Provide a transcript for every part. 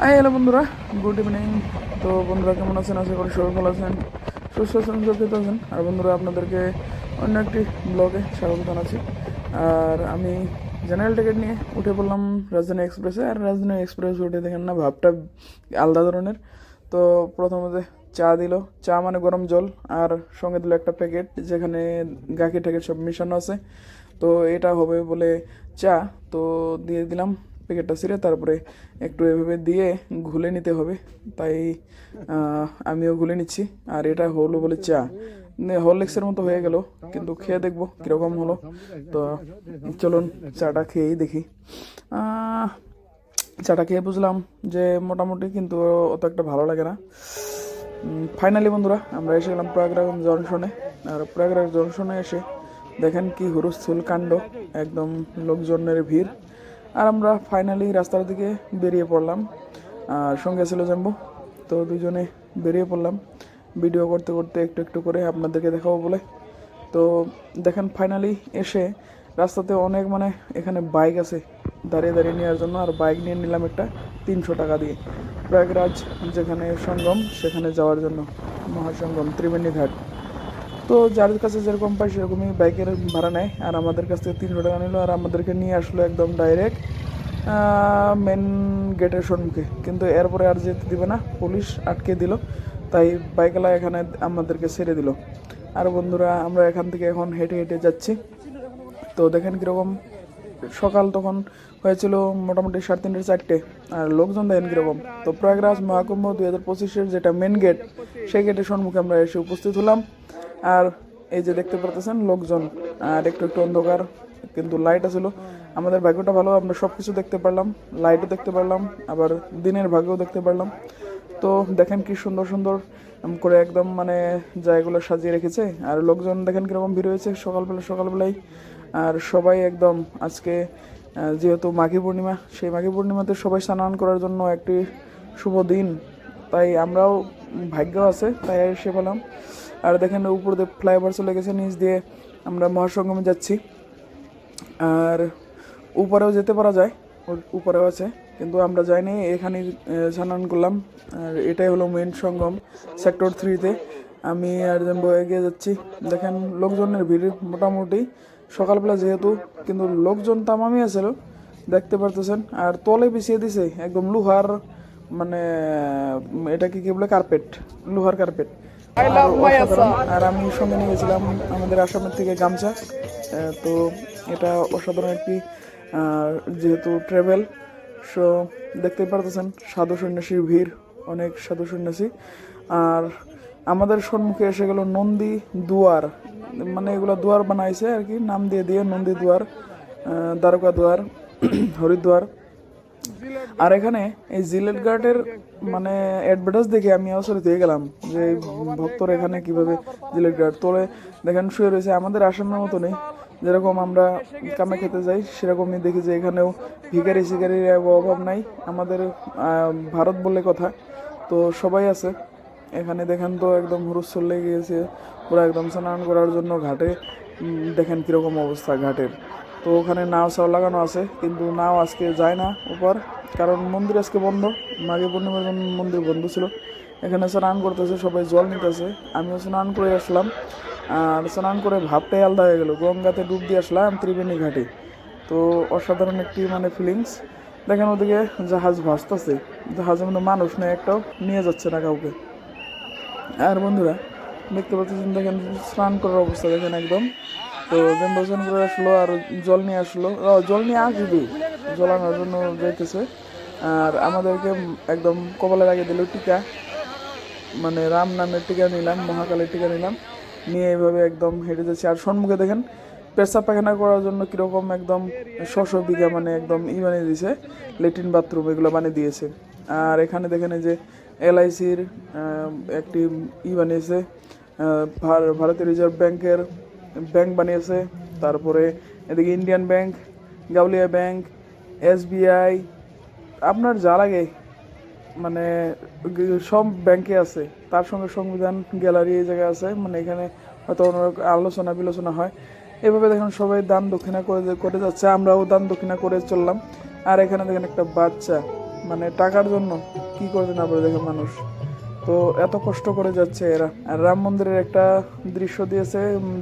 High hello বন্ধুরা। Good evening তো বন্ধুরা, কেমন আছেন? আশা করি সবাই ভালো আছেন, সুস্থ আছেন সুরক্ষিত আছেন। আর বন্ধুরা, আপনাদেরকে অন্য একটি ব্লগে স্বাগত জানাচ্ছি। আর আমি জেনারেল টিকিট নিয়ে উঠে পড়লাম রাজধানী এক্সপ্রেসে আর রাজধানী এক্সপ্রেস উঠে দেখেন না, ভাবটা আলাদা ধরনের। তো প্রথমত চা দিল। চা মানে গরম জল, আর সঙ্গে দিল একটা প্যাকেট যেখানে গাখি টাকি সব মিশানো আছে। তো এটা হবে বলে চা। তো দিয়ে দিলাম। প্যাকেটটা ছিঁড়ে তারপরে একটু এভাবে দিয়ে ঘুলে নিতে হবে। তাই আমিও ঘুলে নিচ্ছি। আর এটা হলো বলে চা। হরলিক্সের মতো হয়ে গেল, কিন্তু খেয়ে দেখব কীরকম হলো। তো, চলুন চাটা খেয়েই দেখি। চাটা খেয়ে বুঝলাম যে মোটামুটি কিন্তু অত একটা ভালো লাগে না। ফাইনালি বন্ধুরা, আমরা এসে গেলাম প্রয়াগরাজ জংশনে। আর প্রয়াগরাজ জংশনে এসে দেখেন কি হুরুস্থুল কাণ্ড, একদম লোকজনের ভিড়। আর আমরা ফাইনালি রাস্তার দিকে বেরিয়ে পড়লাম। আর সঙ্গে ছিল জাম্বু, তো দুজনে বেরিয়ে পড়লাম। ভিডিও করতে করতে একটু একটু করে আপনাদেরকে দেখাবো বলে। তো দেখেন ফাইনালি এসে রাস্তাতে অনেক মানে এখানে বাইক আছে দাঁড়িয়ে দাঁড়িয়ে নেওয়ার জন্য। আর বাইক নিয়ে নিলাম একটা তিনশো টাকা দিয়ে। প্রয়াগরাজ যেখানে সঙ্গম, সেখানে যাওয়ার জন্য মহাসঙ্গম, ত্রিবেণী ঘাট। তো যার কাছে যেরকম পায় সেরকমই বাইকের ভাড়া নেয়। আর আমাদের কাছ থেকে তিনশো টাকা নিল আর আমাদেরকে নিয়ে আসলো একদম ডাইরেক্ট মেন গেটের সম্মুখে। কিন্তু এরপরে আর যেতে দিবে না, পুলিশ আটকে দিল। তাই বাইকলা এখানে আমাদেরকে ছেড়ে দিল। আর বন্ধুরা, আমরা এখান থেকে এখন হেঁটে হেঁটে যাচ্ছি। তো দেখেন কীরকম সকাল তখন হয়েছিল মোটামুটি সাড়ে তিনটে, চারটে। আর লোকজন দেখেন কীরকম। তো প্রয়াগরাজ মহাকুম্ভ দুই হাজার পঁচিশের যেটা মেন গেট সেই গেটের সম্মুখে আমরা এসে উপস্থিত হলাম। আর এই যে দেখতে পারতেছেন লোকজন, আর একটু একটু অন্ধকার, কিন্তু লাইট আছিল আমাদের ভাগ্যটা ভালো, আমরা সব কিছু দেখতে পারলাম লাইটও দেখতে পারলাম, আবার দিনের ভাগ্যও দেখতে পারলাম। তো দেখেন কি সুন্দর সুন্দর করে একদম মানে জায়গাগুলো সাজিয়ে রেখেছে, আর লোকজন দেখেন কীরকম ভিড় হয়েছে সকালবেলা সকালবেলায় আর সবাই একদম আজকে যেহেতু মাঘী পূর্ণিমা, সেই মাঘী পূর্ণিমাতে সবাই স্নান করার জন্য একটি শুভ দিন। তাই আমরাও ভাগ্য আছে, তাই এসে পেলাম। আর দেখেন উপর দিয়ে ফ্লাইওভার চলে গেছে নিচ দিয়ে আমরা মহাসঙ্গমে যাচ্ছি। আর উপরেও যেতে পারা যায় উপরেও আছে কিন্তু আমরা যাইনি এখানে স্নান করলাম। আর এটাই হলো মেন সঙ্গম সেক্টর থ্রিতে আমি আর জাম্বো এগিয়ে যাচ্ছি। দেখেন লোকজনের ভিড় মোটামুটি। সকালবেলা যেহেতু কিন্তু লোকজন তামামি আছিল দেখতে পারতেছেন। আর তলে বিছিয়ে দিছে একদম লোহার মানে উম, এটা কি কি বলে কার্পেট লোহার কার্পেট আর আমি সঙ্গে নিয়ে গেছিলাম আমাদের আসামের থেকে গামছা। তো এটা অসাধারণ একটি যেহেতু ট্রাভেল সো দেখতে পারতেছেন সাধু সন্ন্যাসীর ভিড় অনেক সাধু সন্ন্যাসী আর আমাদের সম্মুখে এসে গেল নন্দী দুয়ার। মানে এগুলো দুয়ার বানাইছে আর কি নাম দিয়ে দিয়ে নন্দী দুয়ার দ্বারকা দুয়ার হরিদ্বার। আর এখানে এই জিলেট গার্ডের মানে অ্যাডভার্টাইজ দেখে আমি আসলে দিয়ে গেলাম যে ভক্তরা এখানে কীভাবে জিলেট গার্ড তোলে। দেখেন, শুয়ে রয়েছে আমাদের আসামের মতো নেই যেরকম আমরা কামে খেতে যাই, সেরকমই দেখি যে এখানেও ভিখারি শিকারির অভাব নাই। আমাদের ভারত বলে কথা। তো সবাই আছে। এখানে দেখেন তো একদম হুরুস্থল লেগে গিয়েছে। পুরো একদম স্নান করার জন্য ঘাটে। দেখেন কীরকম অবস্থা ঘাটের। তো ওখানে নাও সাও লাগানো আছে, কিন্তু নাও আজকে যায় না উপর, কারণ মন্দির আজকে বন্ধ। মাঘে পূর্ণিমার জন্য মন্দির বন্ধ ছিল। এখানে স্নান করতেছে, সবাই জল নিতেছে। আমিও স্নান করে আসলাম। আর স্নান করে ভাবটাই আলাদা হয়ে গেল। গঙ্গাতে ডুব দিয়ে আসলাম ত্রিবেণী ঘাটে। তো অসাধারণ একটি মানে ফিলিংস দেখেন ওদিকে জাহাজ ভাসতেছে। জাহাজের মধ্যে মানুষ নেই, একটাও নিয়ে যাচ্ছে না কাউকে। আর বন্ধুরা, দেখতে পাচ্ছেন, দেখেন স্নান করার অবস্থা, দেখেন একদম। তো স্নান করে আসলো আর জল নিয়ে আসলো। জল নিয়ে আসবে। জল আনার জন্য যাইতেছে। আর আমাদেরকে একদম কপালে লাগিয়ে দিল টিকা। মানে রাম নামের টিকা নিলাম, মহাকালের টিকা নিলাম। নিয়ে এইভাবে একদম হেঁটে যাচ্ছি। আর সম্মুখে দেখেন পেশা পায়খানা করার জন্য কীরকম একদম ছশো বিঘা মানে একদম ই বানিয়ে দিয়েছে। লেট্রিন বাথরুম এগুলো বানিয়ে দিয়েছে। আর এখানে দেখেন এই যে এলআইসির একটি ই বানিয়েছে। ভারতীয় রিজার্ভ ব্যাংকের ব্যাংক বানিয়েছে, তারপরে এদিকে ইন্ডিয়ান ব্যাংক গাউলিয়া ব্যাংক এসবিআই আপনার যা লাগে মানে সব ব্যাংকে আছে। তার সঙ্গে সংবিধান গ্যালারি এই জায়গায় আছে মানে এখানে হয়তো অন্য আলোচনা বিলোচনা হয়। এভাবে দেখেন সবাই দান দক্ষিণা করে করে যাচ্ছে, আমরাও দান দক্ষিণা করে চললাম। আর এখানে দেখেন একটা বাচ্চা মানে টাকার জন্য কি করতে না পারে দেখে মানুষ। তো এত কষ্ট করে যাচ্ছে এরা। আর রাম মন্দিরের একটা দৃশ্য দিয়েছে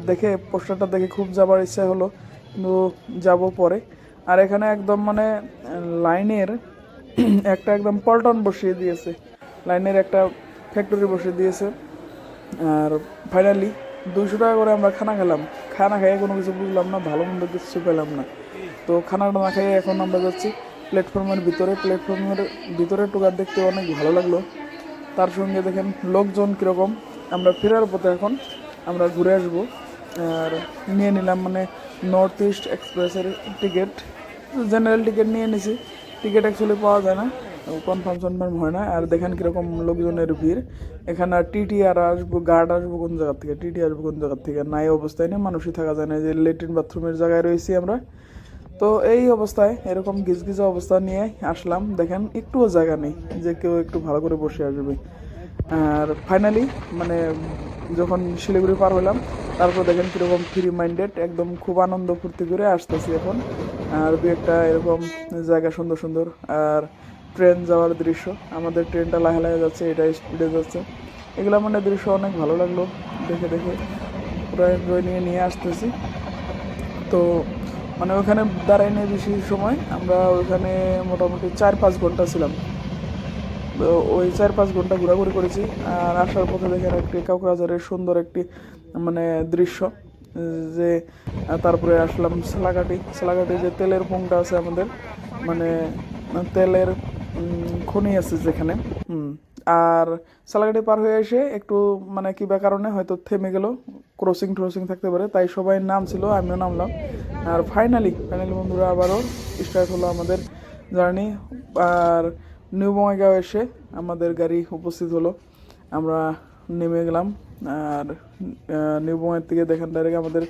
দেখে পোস্টারটা দেখে খুব যাবার ইচ্ছা হলো, কিন্তু যাব পরে। আর এখানে একদম মানে লাইনের একটা একদম পল্টন বসিয়ে দিয়েছে। লাইনের একটা ফ্যাক্টরি বসিয়ে দিয়েছে। আর ফাইনালি দুইশো টাকা করে আমরা খানা খেলাম। খানা খেয়ে কোনো কিছু বুঝলাম না, ভালো মন্দ কিছু পেলাম না। তো খানাটা না খেয়ে এখন আমরা যাচ্ছি। প্ল্যাটফর্মের ভিতরে প্ল্যাটফর্মের ভিতরে টুকার দেখতে অনেক ভালো লাগল। তার সঙ্গে দেখেন লোকজন কীরকম। আমরা ফেরার পথে এখন আমরা ঘুরে আসব। আর নিয়ে নিলাম মানে নর্থ ইস্ট এক্সপ্রেসের টিকিট জেনারেল টিকিট নিয়ে নিছি। টিকিট অ্যাকচুয়ালি পাওয়া যায় না। কনফার্ম সনফার্ম হয় না। আর দেখেন কীরকম লোকজনের ভিড়। এখানে আর টিটি আর আসব গার্ড আসব কোন জায়গার থেকে? টিটি আসব কোন জায়গার থেকে? নাই অবস্থায় নেই মানুষই থাকা যায় না। যে লেট্রিন বাথরুমের জায়গায় রয়েছি আমরা। তো এই অবস্থায় এরকম গিজগিজা অবস্থা নিয়ে আসলাম। দেখেন, একটুও জায়গা নেই যে কেউ একটু ভালো করে বসে আসবে। আর ফাইনালি মানে যখন শিলিগুড়ি পার হলাম, তারপর দেখেন কীরকম ফ্রি মাইন্ডেড একদম খুব আনন্দ ফুর্তি করে আসতেছি এখন। আর দু একটা এরকম জায়গা সুন্দর সুন্দর। আর ট্রেন যাওয়ার দৃশ্য, আমাদের ট্রেনটা লাহে লাহে যাচ্ছে, এটা স্পিডে যাচ্ছে। এগুলো মানে দৃশ্য অনেক ভালো লাগল, দেখে দেখে। পুরো এনজয় নিয়ে নিয়ে আসতেছি। তো মানে ওখানে দাঁড়াই নিয়ে বেশি সময়, আমরা ওইখানে মোটামুটি চার পাঁচ ঘণ্টা ছিলাম। তো ওই চার পাঁচ ঘণ্টা ঘোরাঘুরি করেছি, আর আসার পথে দেখেন একটি কাউকরাজারের সুন্দর একটি মানে দৃশ্য, যে তারপরে আসলাম সালাঘাটি। সালাঘাটি যে তেলের পুংটা আছে আমাদের মানে তেলের খনি আছে যেখানে। আর সালাগাটি পার হয়ে এসে একটু মানে কি বা কারণে হয়তো থেমে গেল। ক্রসিং ট্রসিং থাকতে পারে। তাই সবাই নাম ছিল, আমিও নামলাম। আর ফাইনালি ফাইনালি বন্ধুরা, আবারও স্টার্ট হলো আমাদের জার্নি আর নিউ বঙ্গাইগাঁও এসে আমাদের গাড়ি উপস্থিত হলো। আমরা নেমে গেলাম। আর নিউ বঙ্গাইয়ের থেকে দেখেন ডাইরেক্ট আমাদের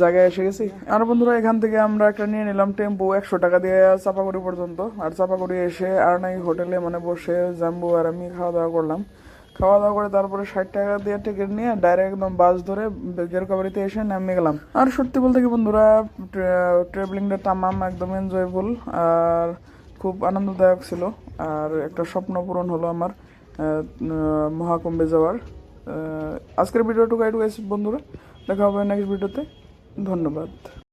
জায়গায় এসে গেছি। আর বন্ধুরা, এখান থেকে আমরা একটা নিয়ে নিলাম টেম্পো, একশো টাকা দিয়ে চাপাগুড়ি পর্যন্ত। আর চাপাগুড়ি এসে আর নাই হোটেলে মানে বসে জাম্বু আর আমি খাওয়া দাওয়া করলাম। খাওয়া দাওয়া করে তারপরে ষাট টাকা দিয়ে টিকিট নিয়ে ডাইরেক্ট একদম বাস ধরে গেরকাবাড়িতে এসে নামে গেলাম। আর সত্যি বলতে কি বন্ধুরা ট্রাভেলিংটা তামাম একদম এনজয়েবল আর খুব আনন্দদায়ক ছিল। আর একটা স্বপ্ন পূরণ হলো আমার মহাকুম্ভে যাওয়ার। আজকের ভিডিওটুকু এটুকু বন্ধুরা। দেখা হবে নেক্সট ভিডিওতে ধন্যবাদ।